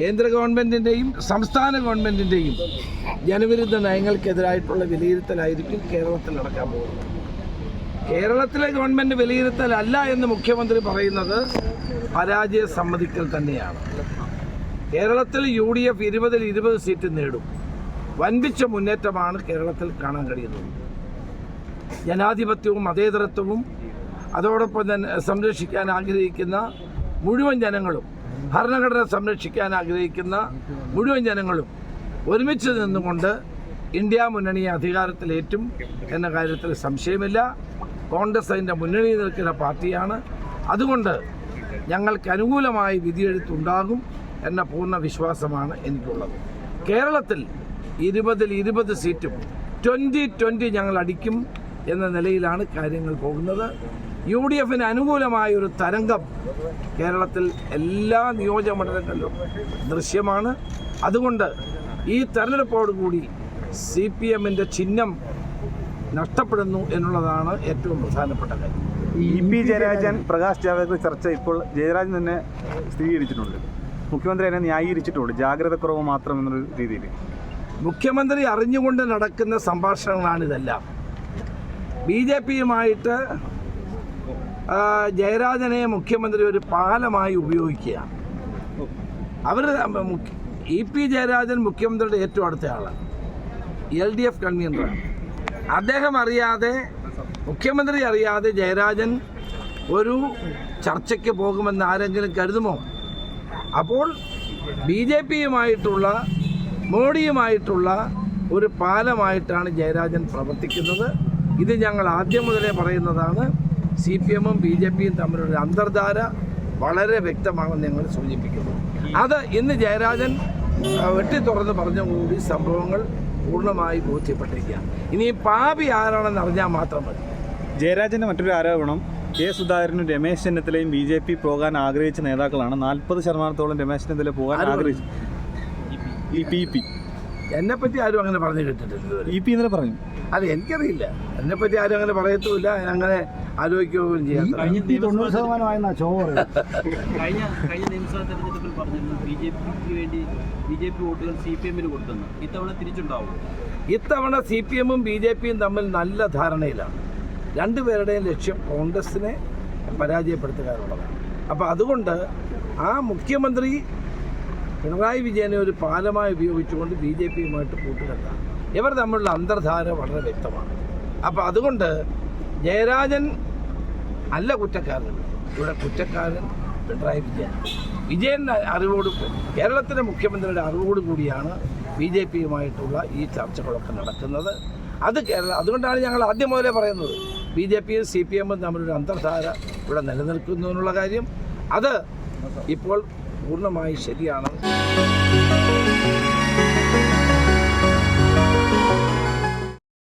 കേന്ദ്ര ഗവൺമെന്റിന്റെയും സംസ്ഥാന ഗവൺമെന്റിന്റെയും ജനവിരുദ്ധ നയങ്ങൾക്കെതിരായിട്ടുള്ള വിലയിരുത്തലായിരിക്കും കേരളത്തിൽ നടക്കാൻ പോകുന്നത്. കേരളത്തിലെ ഗവൺമെന്റ് വിലയിരുത്തലല്ല എന്ന് മുഖ്യമന്ത്രി പറയുന്നത് പരാജയ സമ്മതിക്കൽ തന്നെയാണ്. കേരളത്തിൽ യു ഡി എഫ് ഇരുപതിൽ ഇരുപത് സീറ്റ് നേടും. വൻപിച്ച മുന്നേറ്റമാണ് കേരളത്തിൽ കാണാൻ കഴിയുന്നത്. ജനാധിപത്യവും മതേതരത്വവും അതോടൊപ്പം തന്നെ സംരക്ഷിക്കാൻ ആഗ്രഹിക്കുന്ന മുഴുവൻ ജനങ്ങളും ഭരണഘടന സംരക്ഷിക്കാൻ ആഗ്രഹിക്കുന്ന മുഴുവൻ ജനങ്ങളും ഒരുമിച്ച് നിന്നുകൊണ്ട് ഇന്ത്യ മുന്നണിയെ അധികാരത്തിലേറ്റും എന്ന കാര്യത്തിൽ സംശയമില്ല. കോൺഗ്രസ് അതിന്റെ മുന്നണിയിൽ നിൽക്കുന്ന പാർട്ടിയാണ്. അതുകൊണ്ട് ഞങ്ങൾക്ക് അനുകൂലമായി വിധിയെഴുത്തുണ്ടാകും എന്ന പൂർണ വിശ്വാസമാണ് എനിക്കുള്ളത്. കേരളത്തിൽ ഇരുപതിൽ ഇരുപത് സീറ്റും ട്വന്റി ട്വന്റി ഞങ്ങൾ അടിക്കും എന്ന നിലയിലാണ് കാര്യങ്ങൾ പോകുന്നത്. യു ഡി എഫിന് അനുകൂലമായ ഒരു തരംഗം കേരളത്തിൽ എല്ലാ നിയോജക മണ്ഡലങ്ങളിലും ദൃശ്യമാണ്. അതുകൊണ്ട് ഈ തെരഞ്ഞെടുപ്പോടുകൂടി സി പി എമ്മിന്റെ ചിഹ്നം നഷ്ടപ്പെടുന്നു എന്നുള്ളതാണ് ഏറ്റവും പ്രധാനപ്പെട്ട കാര്യം. ഇ പി ജയരാജൻ പ്രകാശ് ജാവദേക്കർ ചർച്ച ഇപ്പോൾ ജയരാജൻ തന്നെ സ്ഥിരീകരിച്ചിട്ടുണ്ട്. മുഖ്യമന്ത്രി അതിനെ ന്യായീകരിച്ചിട്ടുണ്ട്. ജാഗ്രത കുറവ് മാത്രം എന്നൊരു രീതിയിൽ. മുഖ്യമന്ത്രി അറിഞ്ഞുകൊണ്ട് നടക്കുന്ന സംഭാഷണങ്ങളാണിതെല്ലാം ബി ജെ പിയുമായിട്ട് ജയരാജനെ മുഖ്യമന്ത്രി ഒരു പാലമായി ഉപയോഗിക്കുകയാണ്. അവർ ഇ പി ജയരാജൻ മുഖ്യമന്ത്രിയുടെ ഏറ്റവും അടുത്ത ആളാണ്. എൽ ഡി എഫ് കൺവീനറാണ്. അദ്ദേഹം അറിയാതെ മുഖ്യമന്ത്രി അറിയാതെ ജയരാജൻ ഒരു ചർച്ചയ്ക്ക് പോകുമെന്ന് ആരെങ്കിലും കരുതുമോ? അപ്പോൾ ബി ജെ പിയുമായിട്ടുള്ള മോഡിയുമായിട്ടുള്ള ഒരു പാലമായിട്ടാണ് ജയരാജൻ പ്രവർത്തിക്കുന്നത്. ഇത് ഞങ്ങൾ ആദ്യം മുതലേ പറയുന്നതാണ്. സി പി എമ്മും ബി ജെ പിയും തമ്മിലുള്ള അന്തർധാര വളരെ വ്യക്തമാണെന്ന് ഞങ്ങൾ സൂചിപ്പിക്കുന്നു. അത് ഇന്ന് ജയരാജൻ വെട്ടി തുറന്ന് പറഞ്ഞ കൂടി സംഭവങ്ങൾ പൂർണമായി ബോധ്യപ്പെട്ടിരിക്കുകയാണ്. ഇനി പാപി ആരാണെന്ന് അറിഞ്ഞാൽ മാത്രം മതി. ജയരാജന്റെ മറ്റൊരു ആരോപണം കെ സുധാകരനും രമേശ് ചെന്നിത്തലയും ബി ജെ പി പോകാൻ ആഗ്രഹിച്ച നേതാക്കളാണ്. നാൽപ്പത് ശതമാനത്തോളം രമേശ് ചെന്നിത്തല പോകാൻ ആഗ്രഹിച്ചു ഈ പി പി. എന്നെപ്പറ്റി ആരും അങ്ങനെ പറഞ്ഞു കേട്ടിട്ടില്ല ഇ പി ഇന്നലെ പറഞ്ഞു. അത് എനിക്കറിയില്ല. എന്നെ പറ്റി ആരും അങ്ങനെ പറയത്തുമില്ല. അങ്ങനെ ആലോചിക്കുകയും ചെയ്യാത്ത തൊണ്ണൂറ് ശതമാനമായിരുന്ന ചോറ്. കഴിഞ്ഞ കഴിഞ്ഞ നിയമസഭാ തെരഞ്ഞെടുപ്പിൽ പറഞ്ഞിരുന്നു ബി ജെ പിക്ക് വേണ്ടി ബി ജെ പി വോട്ടുകൾ സി പി എമ്മിന് കൊടുത്തെന്ന്. ഇത്തവണ തിരിച്ചുണ്ടാവും? ഇത്തവണ സി പി എമ്മും ബി ജെ പിയും തമ്മിൽ നല്ല ധാരണയിലാണ്. രണ്ടുപേരുടെയും ലക്ഷ്യം കോൺഗ്രസിനെ പരാജയപ്പെടുത്തുക എന്നുള്ളതാണ് അപ്പോൾ അതുകൊണ്ട് ആ മുഖ്യമന്ത്രി പിണറായി വിജയനെ ഒരു പാലമായി ഉപയോഗിച്ചുകൊണ്ട് ബി ജെ പിയുമായിട്ട് കൂട്ടുകെട്ടാണ് ഇവർ തമ്മിലുള്ള അന്തർധാര വളരെ വ്യക്തമാണ്. അപ്പോൾ അതുകൊണ്ട് ജയരാജൻ അല്ല കുറ്റക്കാരൻ. ഇവിടെ കുറ്റക്കാരൻ പിണറായി വിജയൻ. വിജയൻ അറിവോട് കേരളത്തിലെ മുഖ്യമന്ത്രിയുടെ അറിവോട് കൂടിയാണ് ബി ജെ പിയുമായിട്ടുള്ള ഈ ചർച്ചകളൊക്കെ നടക്കുന്നത്. അത് കേരള അതുകൊണ്ടാണ് ഞങ്ങൾ ആദ്യം മുതലേ പറയുന്നത്. ബി ജെ പിയും സി പി എമ്മും തമ്മിലൊരു അന്തർധാര ഇവിടെ നിലനിൽക്കുന്നതിനുള്ള കാര്യം. അത് ഇപ്പോൾ പൂർണമായി ശരിയാണ്.